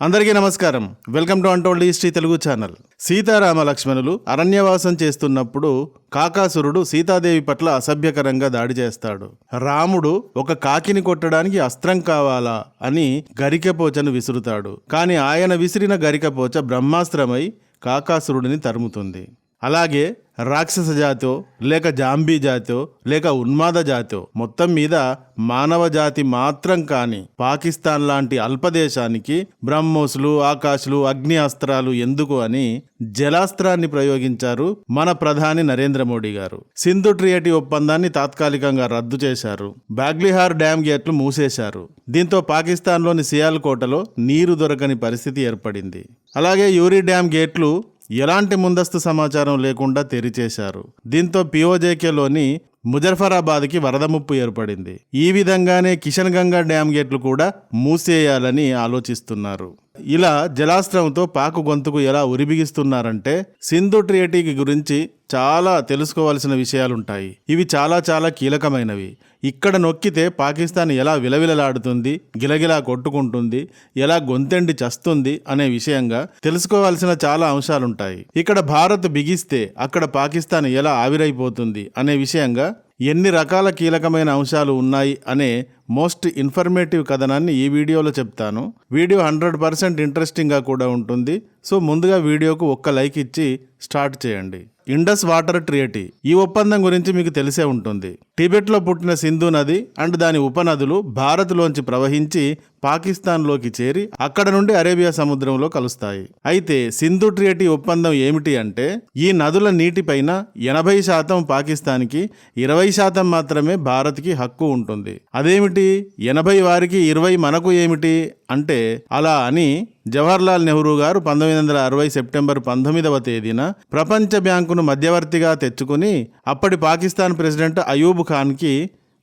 అందరికీ నమస్కారం. Welcome to untold history Telugu channel. Sitarama లక్ష్మణులు అరణ్యవాసం చేస్తున్నప్పుడు కాకాసురుడు సీతాదేవి పట్ల అసభ్యకరంగా దాడి చేస్తాడు. రాముడు ఒక కాకిని కొట్టడానికి అస్త్రం కావాలా అని గరికపోచను విసురుతాడు. కానీ ఆయన విసిరిన గరికపోచ బ్రహ్మాస్త్రమై కాకాసురుడిని తరుముతుంది. అలాగే రాక్షస జాతో లేక జాంబీ జాతో లేక ఉన్మాద జాతో మొత్తం మీద మానవ జాతి మాత్రం కాని పాకిస్తాన్ లాంటి అల్పదేశానికి బ్రహ్మోసులు ఆకాశులు అగ్ని అస్త్రాలు ఎందుకు అని జలాస్త్రాన్ని ప్రయోగించారు మన ప్రధాని నరేంద్ర మోడీ గారు. సింధు ట్రియేటి ఒప్పందాన్ని తాత్కాలికంగా రద్దు చేశారు. బాగ్లిహార్ డ్యామ్ గేట్లు మూసేశారు. దీంతో పాకిస్తాన్లోని సియాల్కోటలో నీరు దొరకని పరిస్థితి ఏర్పడింది. అలాగే యూరి డ్యామ్ గేట్లు ఎలాంటి ముందస్తు సమాచారం లేకుండా తెరిచేశారు. దీంతో పిఓజేకేలోని ముజఫరాబాద్కి వరద ముప్పు ఏర్పడింది. ఈ విధంగానే కిషన్ గంగా డ్యామ్ గేట్లు కూడా మూసేయాలని ఆలోచిస్తున్నారు. ఇలా జలాస్త్రంతో పాకు గొంతుకు ఎలా ఉరిబిగిస్తున్నారంటే సింధు ట్రియేటీకి గురించి చాలా తెలుసుకోవాల్సిన విషయాలుంటాయి. ఇవి చాలా చాలా కీలకమైనవి. ఇక్కడ నొక్కితే పాకిస్తాన్ ఎలా విలవిలలాడుతుంది గిలగిలా కొట్టుకుంటుంది ఎలా గొంతెండి చస్తుంది అనే విషయంగా తెలుసుకోవాల్సిన చాలా అంశాలుంటాయి. ఇక్కడ భారత్ బిగిస్తే అక్కడ పాకిస్తాన్ ఎలా ఆవిరైపోతుంది అనే విషయంగా ఎన్ని రకాల కీలకమైన అంశాలు ఉన్నాయి అనే మోస్ట్ ఇన్ఫర్మేటివ్ కథనాన్ని ఈ వీడియోలో చెప్తాను. వీడియో హండ్రెడ్ పర్సెంట్ ఇంట్రెస్టింగ్గా కూడా ఉంటుంది. సో ముందుగా వీడియోకు ఒక్క లైక్ ఇచ్చి స్టార్ట్ చేయండి. ఇండస్ వాటర్ ట్రియేటీ ఈ ఒప్పందం గురించి మీకు తెలిసే ఉంటుంది. టిబెట్లో పుట్టిన సింధు నది అండ్ దాని ఉపనదులు భారత్లోంచి ప్రవహించి పాకిస్తాన్లోకి చేరి అక్కడ నుండి అరేబియా సముద్రంలో కలుస్తాయి. అయితే సింధు ట్రియటి ఒప్పందం ఏమిటి అంటే ఈ నదుల నీటిపైన ఎనభై శాతం పాకిస్తాన్కి ఇరవై శాతం మాత్రమే భారత్కి హక్కు ఉంటుంది. అదేమిటి? ఎనభై వారికి ఇరవై మనకు ఏమిటి? అంటే అలా అని జవహర్లాల్ నెహ్రూ గారు పంతొమ్మిది వందల అరవై సెప్టెంబర్ పంతొమ్మిదవ తేదీన ప్రపంచ బ్యాంకును మధ్యవర్తిగా తెచ్చుకుని అప్పటి పాకిస్తాన్ ప్రెసిడెంట్ అయూబ్ ఖాన్కి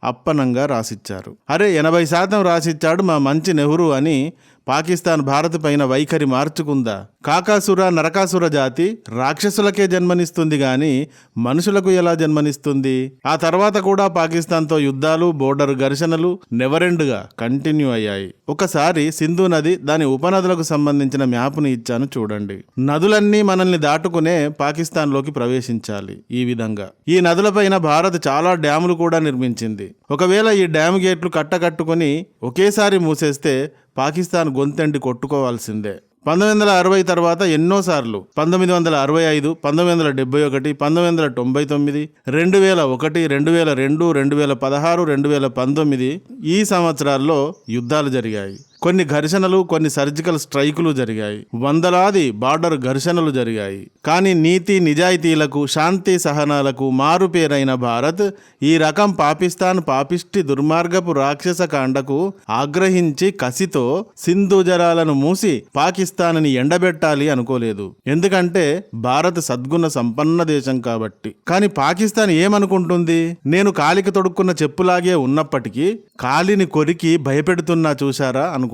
అప్పనంగా రాసిచ్చారు. అరే ఎనభై శాతం రాసిచ్చాడు మా మంచి నెహ్రూ అని పాకిస్తాన్ భారత్ పైన వైఖరి మార్చుకుందా? కాకాసుర నరకాసుర జాతి రాక్షసులకే జన్మనిస్తుంది గాని మనుషులకు ఎలా జన్మనిస్తుంది? ఆ తర్వాత కూడా పాకిస్తాన్తో యుద్ధాలు బోర్డర్ ఘర్షణలు నెవరెండ్గా కంటిన్యూ అయ్యాయి. ఒకసారి సింధు నది దాని ఉపనదులకు సంబంధించిన మ్యాప్ను ఇచ్చాను చూడండి. నదులన్నీ మనల్ని దాటుకునే పాకిస్తాన్లోకి ప్రవేశించాలి ఈ విధంగా. ఈ నదులపైన భారత్ చాలా డ్యాములు కూడా నిర్మించింది. ఒకవేళ ఈ డ్యామ్ గేట్లు కట్టకట్టుకుని ఒకేసారి మూసేస్తే పాకిస్తాన్ గొంతెండి కొట్టుకోవాల్సిందే. పంతొమ్మిది వందల అరవై తర్వాత ఎన్నోసార్లు పంతొమ్మిది వందల అరవై ఐదు పంతొమ్మిది వందల డెబ్బై ఒకటి పంతొమ్మిది వందల తొంభై తొమ్మిది రెండు వేల ఒకటి రెండు వేల రెండు రెండు వేల పదహారు రెండు వేల పంతొమ్మిది ఈ సంవత్సరాల్లో యుద్ధాలు జరిగాయి. కొన్ని ఘర్షణలు కొన్ని సర్జికల్ స్ట్రైకులు జరిగాయి. వందలాది బార్డర్ ఘర్షణలు జరిగాయి. కానీ నీతి నిజాయితీలకు శాంతి సహనాలకు మారుపేరైన భారత్ ఈ రకం పాకిస్తాన్ పాపిష్టి దుర్మార్గపు రాక్షస కాండకు ఆగ్రహించి కసితో సింధు జలాలను మూసి పాకిస్తాన్ని ఎండబెట్టాలి అనుకోలేదు. ఎందుకంటే భారత్ సద్గుణ సంపన్న దేశం కాబట్టి. కానీ పాకిస్తాన్ ఏమనుకుంటుంది? నేను కాలికి తొడుక్కున్న చెప్పులాగే ఉన్నప్పటికీ కాలిని కొరికి భయపెడుతున్నా చూశారా అనుకుంటుంది.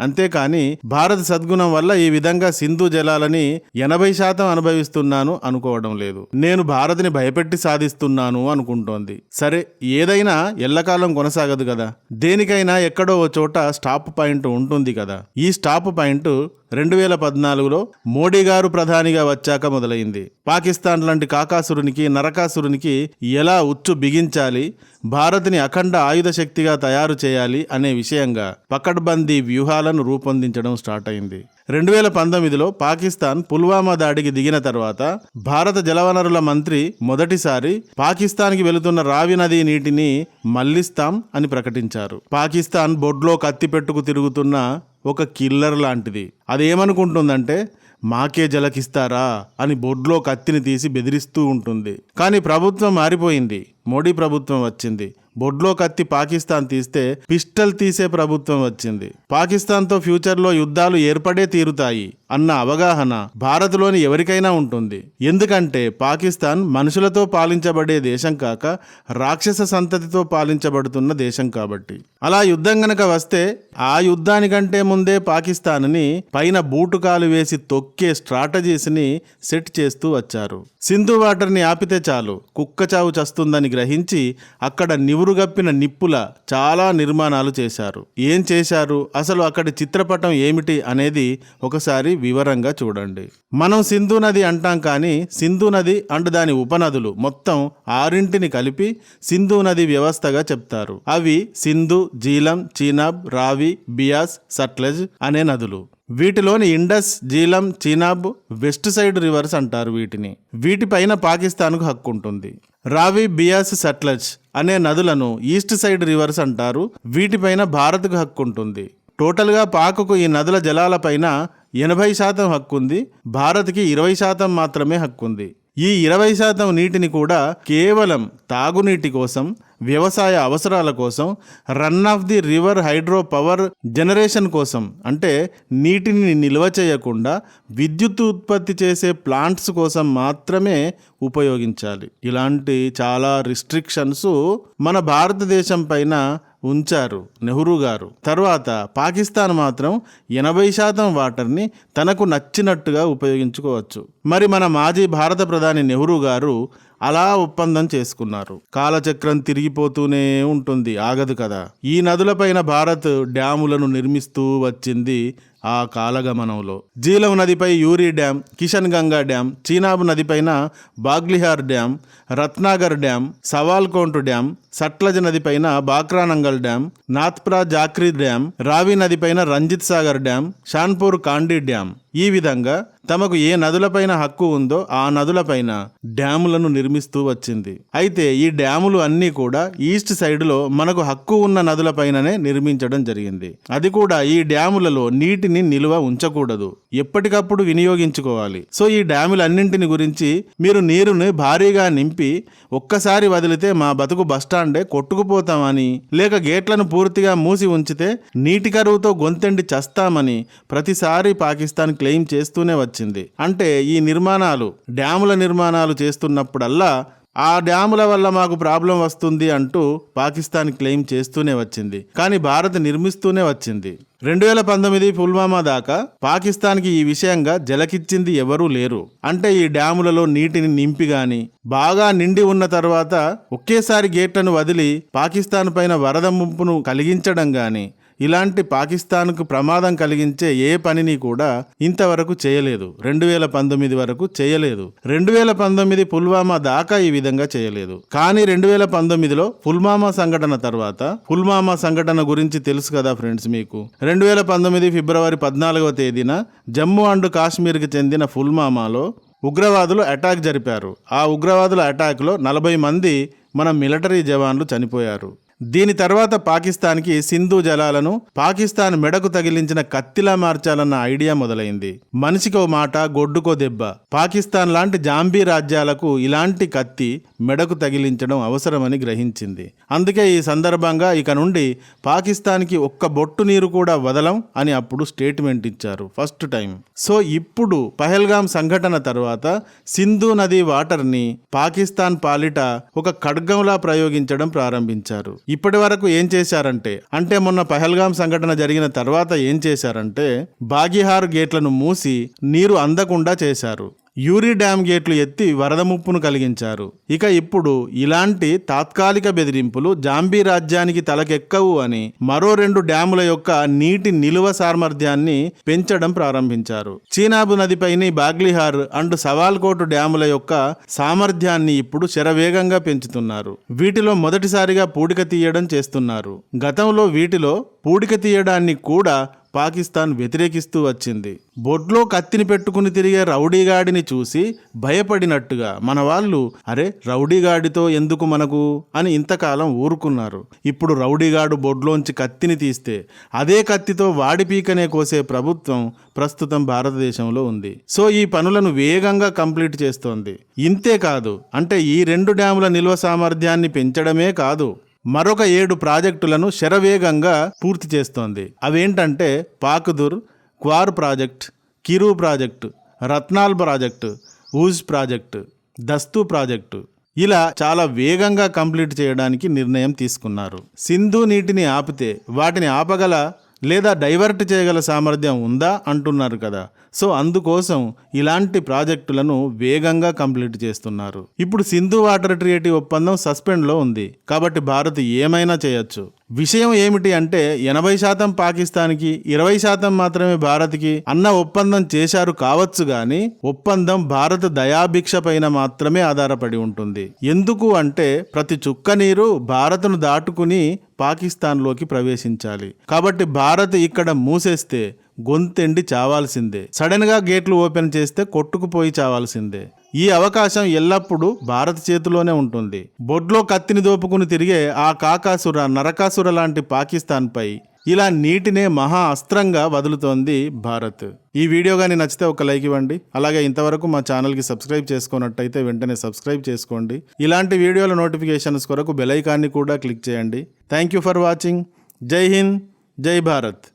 అంతేకాని భారత్ సద్గుణం వల్ల ఈ విధంగా సింధు జలాలని ఎనభై శాతం అనుభవిస్తున్నాను అనుకోవడం లేదు. నేను భారత్ని భయపెట్టి సాధిస్తున్నాను అనుకుంటోంది. సరే ఏదైనా ఎల్లకాలం కొనసాగదు కదా. దేనికైనా ఎక్కడో ఓ చోట స్టాప్ పాయింట్ ఉంటుంది కదా. ఈ స్టాప్ పాయింట్ రెండు వేల పద్నాలుగులో మోడీ గారు ప్రధానిగా వచ్చాక మొదలైంది. పాకిస్తాన్ లాంటి కాకాసురునికి నరకాసురునికి ఎలా ఉచ్చు బిగించాలి భారత్ని అఖండ ఆయుధ శక్తిగా తయారు చేయాలి అనే విషయంగా పకడ్బందీ వ్యూహాలను రూపొందించడం స్టార్ట్ అయింది రెండు వేల పంతొమ్మిదిలో పాకిస్తాన్ పుల్వామా దాడికి దిగిన తర్వాత భారత జలవనరుల మంత్రి మొదటిసారి పాకిస్తాన్కి వెళుతున్న రావి నది నీటిని మళ్ళిస్తాం అని ప్రకటించారు. పాకిస్తాన్ బొడ్లో కత్తి పెట్టుకు తిరుగుతున్న ఒక కిల్లర్ లాంటిది. అదేమనుకుంటుందంటే మాకే జలకిస్తారా అని బొడ్లో కత్తిని తీసి బెదిరిస్తూ ఉంటుంది. కానీ ప్రభుత్వం మారిపోయింది. మోడీ ప్రభుత్వం వచ్చింది. బొడ్లో కత్తి పాకిస్తాన్ తీస్తే పిస్టల్ తీసే ప్రభుత్వం వచ్చింది. పాకిస్తాన్తో ఫ్యూచర్లో యుద్ధాలు ఏర్పడే తీరుతాయి. అన్న అవగాహన భారత్లోని ఎవరికైనా ఉంటుంది. ఎందుకంటే పాకిస్తాన్ మనుషులతో పాలించబడే దేశం కాక రాక్షస సంతతితో పాలించబడుతున్న దేశం కాబట్టి. అలా యుద్ధం గనక వస్తే ఆ యుద్ధానికంటే ముందే పాకిస్తాన్ని పైన బూటుకాలు వేసి తొక్కే స్ట్రాటజీస్ని సెట్ చేస్తూ వచ్చారు. సింధు వాటర్ని ఆపితే చాలు కుక్క చావు చస్తుందని గ్రహించి అక్కడ నివురుగప్పిన నిప్పుల చాలా నిర్మాణాలు చేశారు. ఏం చేశారు? అసలు అక్కడి చిత్రపటం ఏమిటి అనేది ఒకసారి వివరంగా చూడండి. మనం సింధు నది అంటాం కానీ సింధు నది అండ్ దాని ఉపనదులు మొత్తం ఆరింటిని కలిపి సింధు నది వ్యవస్థగా చెప్తారు. అవి సింధు జీలం చీనాబ్ రావి బియాస్ సట్లెజ్ అనే నదులు. వీటిలోని Indus Jhelum Chenab west side rivers అంటారు వీటిని. వీటిపైన పాకిస్తాన్కు హక్కు ఉంటుంది. రావి బియాస్ సట్లెజ్ అనే నదులను ఈస్ట్ సైడ్ రివర్స్ అంటారు. వీటిపైన భారత్కు హక్కు ఉంటుంది. టోటల్గా పాకుకు ఈ నదుల జలాలపైన ఎనభై శాతం హక్కుంది. భారత్కి ఇరవై శాతం మాత్రమే హక్కుంది. ఈ ఇరవై శాతం నీటిని కూడా కేవలం తాగునీటి కోసం వ్యవసాయ అవసరాల కోసం run of the river hydro power generation కోసం అంటే నీటిని నిల్వ చేయకుండా విద్యుత్ ఉత్పత్తి చేసే ప్లాంట్స్ కోసం మాత్రమే ఉపయోగించాలి. ఇలాంటి చాలా రిస్ట్రిక్షన్స్ మన భారతదేశం పైన ఉంచారు నెహ్రూ గారు. తర్వాత పాకిస్తాన్ మాత్రం ఎనభై శాతం వాటర్ని తనకు నచ్చినట్టుగా ఉపయోగించుకోవచ్చు. మరి మన మాజీ భారత ప్రధాని నెహ్రూ గారు అలా ఒప్పందం చేసుకున్నారు. కాలచక్రం తిరిగిపోతూనే ఉంటుంది ఆగదు కదా. ఈ నదులపైన భారత్ డ్యాములను నిర్మిస్తూ వచ్చింది ఆ కాలగమనంలో. జీలం నదిపై Uri dam Kishan Ganga dam Chenab నదిపైన Baglihar dam Ratnagar dam Sawalkote dam Sutlej నదిపైన Bhakra Nangal dam Nathpa Jhakri dam Ravi నదిపైన రంజిత్ సాగర్ డ్యాం షాన్పూర్ కాండీ డ్యాం. ఈ విధంగా తమకు ఏ నదులపైన హక్కు ఉందో ఆ నదులపైన డ్యాములను నిర్మిస్తూ వచ్చింది. అయితే ఈ డ్యాములు అన్నీ కూడా ఈస్ట్ సైడ్లో మనకు హక్కు ఉన్న నదులపైననే నిర్మించడం జరిగింది. అది కూడా ఈ డ్యాములలో నీటిని నిల్వ ఉంచకూడదు. ఎప్పటికప్పుడు వినియోగించుకోవాలి. సో ఈ డ్యాములన్నింటిని గురించి మీరు నీరుని భారీగా నింపి ఒక్కసారి వదిలితే మా బతుకు బస్టాండే కొట్టుకుపోతామని లేక గేట్లను పూర్తిగా మూసి ఉంచితే నీటి కరువుతో గొంతెండి చస్తామని ప్రతిసారి పాకిస్తాన్ క్లెయిమ్ చేస్తూనే వచ్చింది. అంటే ఈ నిర్మాణాలు డ్యాముల నిర్మాణాలు చేస్తున్నప్పుడల్లా ఆ డ్యాముల వల్ల మాకు ప్రాబ్లం వస్తుంది అంటూ పాకిస్తాన్ క్లెయిమ్ చేస్తూనే వచ్చింది. కానీ భారత్ నిర్మిస్తూనే వచ్చింది. రెండు వేల పంతొమ్మిది పుల్వామా దాకా పాకిస్తాన్కి ఈ విషయంగా జలకిచ్చింది ఎవరూ లేరు. అంటే ఈ డ్యాములలో నీటిని నింపి గాని బాగా నిండి ఉన్న తర్వాత ఒకేసారి గేట్లను వదిలి పాకిస్తాన్ పైన వరద ముంపును కలిగించడం గాని ఇలాంటి పాకిస్తాన్కు ప్రమాదం కలిగించే ఏ పనిని కూడా ఇంతవరకు చేయలేదు. రెండు వేల పంతొమ్మిది వరకు చేయలేదు. రెండు వేల పంతొమ్మిది పుల్వామా దాకా ఈ విధంగా చేయలేదు. కానీ రెండు వేల పంతొమ్మిదిలో పుల్వామా సంఘటన తర్వాత పుల్వామా సంఘటన గురించి తెలుసు కదా ఫ్రెండ్స్ మీకు. రెండు వేల పంతొమ్మిది ఫిబ్రవరి పద్నాలుగవ తేదీన జమ్మూ అండ్ కాశ్మీర్కి చెందిన పుల్వామాలో ఉగ్రవాదులు అటాక్ జరిపారు. ఆ ఉగ్రవాదుల అటాక్లో నలభై మంది మన మిలిటరీ జవాన్లు చనిపోయారు. దీని తర్వాత పాకిస్తాన్కి సింధు జలాలను పాకిస్తాన్ మెడకు తగిలించిన కత్తిలా మార్చాలన్న ఐడియా మొదలైంది. మనిషికో మాట గొడ్డుకో దెబ్బ. పాకిస్తాన్ లాంటి జాంబీ రాజ్యాలకు ఇలాంటి కత్తి మెడకు తగిలించడం అవసరమని గ్రహించింది. అందుకే ఈ సందర్భంగా ఇక నుండి పాకిస్తాన్కి ఒక్క బొట్టు నీరు కూడా వదలం అని అప్పుడు స్టేట్మెంట్ ఇచ్చారు ఫస్ట్ టైం. సో ఇప్పుడు పహల్గాం సంఘటన తర్వాత సింధు నది వాటర్ని పాకిస్తాన్ పాలిట ఒక ఖడ్గంలా ప్రయోగించడం ప్రారంభించారు. ఇప్పటి వరకు ఏం చేశారంటే అంటే మొన్న పహల్గాం సంఘటన జరిగిన తర్వాత ఏం చేశారంటే బాగిహార్ గేట్లను మూసి నీరు అందకుండా చేశారు. యూరి డ్యామ్ గేట్లు ఎత్తి వరద ముప్పును కలిగించారు. ఇక ఇప్పుడు ఇలాంటి తాత్కాలిక బెదిరింపులు జాంబీ రాజ్యానికి తలకెక్కవు అని మరో రెండు డ్యాముల యొక్క నీటి నిలువ సామర్థ్యాన్ని పెంచడం ప్రారంభించారు. చీనాబు నదిపైని బాగ్లిహార్ అండ్ సవాల్కోటు డ్యాముల యొక్క సామర్థ్యాన్ని ఇప్పుడు శరవేగంగా పెంచుతున్నారు. వీటిలో మొదటిసారిగా పూడిక తీయడం చేస్తున్నారు. గతంలో వీటిలో పూడిక తీయడాన్ని కూడా పాకిస్తాన్ వ్యతిరేకిస్తూ వచ్చింది. బొడ్లో కత్తిని పెట్టుకుని తిరిగే రౌడీగాడిని చూసి భయపడినట్టుగా మన వాళ్ళు అరే రౌడీగాడితో ఎందుకు మనకు? అని ఇంతకాలం ఊరుకున్నారు. ఇప్పుడు రౌడీగాడు బొడ్లోంచి కత్తిని తీస్తే అదే కత్తితో వాడి పీకనే కోసే ప్రభుత్వం ప్రస్తుతం భారతదేశంలో ఉంది. సో ఈ పనులను వేగంగా కంప్లీట్ చేస్తోంది. ఇంతే కాదు అంటే ఈ రెండు డ్యాముల నిల్వ సామర్థ్యాన్ని పెంచడమే కాదు మరొక ఏడు ప్రాజెక్టులను శరవేగంగా పూర్తి చేస్తోంది. అవేంటంటే Pakaldul Kwar project Kiru project Ratnal project Ujh project Dasthu project. ఇలా చాలా వేగంగా కంప్లీట్ చేయడానికి నిర్ణయం తీసుకున్నారు. సింధు నీటిని ఆపితే వాటిని ఆపగల లేదా డైవర్ట్ చేయగల సామర్థ్యం ఉందా అంటున్నారు కదా. సో అందుకోసం ఇలాంటి ప్రాజెక్టులను వేగంగా కంప్లీట్ చేస్తున్నారు. ఇప్పుడు సింధు వాటర్ ట్రియేటి ఒప్పందం సస్పెండ్లో ఉంది. కాబట్టి భారత్ ఏమైనా చేయొచ్చు. విషయం ఏమిటి అంటే ఎనభై శాతం పాకిస్తాన్కి ఇరవై శాతం మాత్రమే భారత్కి అన్న ఒప్పందం చేశారు కావచ్చు గాని ఒప్పందం భారత దయాభిక్ష పైన మాత్రమే ఆధారపడి ఉంటుంది. ఎందుకు అంటే ప్రతి చుక్క నీరు భారత్ను దాటుకుని పాకిస్తాన్లోకి ప్రవేశించాలి. కాబట్టి భారత్ ఇక్కడ మూసేస్తే గొంతెండి చావాల్సిందే. సడన్గా గేట్లు ఓపెన్ చేస్తే కొట్టుకుపోయి చావాల్సిందే. ఈ అవకాశం ఎల్లప్పుడూ భారత చేతిలోనే ఉంటుంది. బొడ్లో కత్తిని దోపుకుని తిరిగే ఆ కాకాసుర నరకాసుర లాంటి పాకిస్తాన్పై ఇలా నీటినే మహా అస్త్రంగా వదులుతోంది భారత్. ఈ వీడియో కానీ నచ్చితే ఒక లైక్ ఇవ్వండి. అలాగే ఇంతవరకు మా ఛానల్కి సబ్స్క్రైబ్ చేసుకున్నట్టయితే వెంటనే సబ్స్క్రైబ్ చేసుకోండి. ఇలాంటి వీడియోల నోటిఫికేషన్స్ కొరకు బెలైకాన్ని కూడా క్లిక్ చేయండి. Thank you for watching. Jai Hind. Jai Bharat.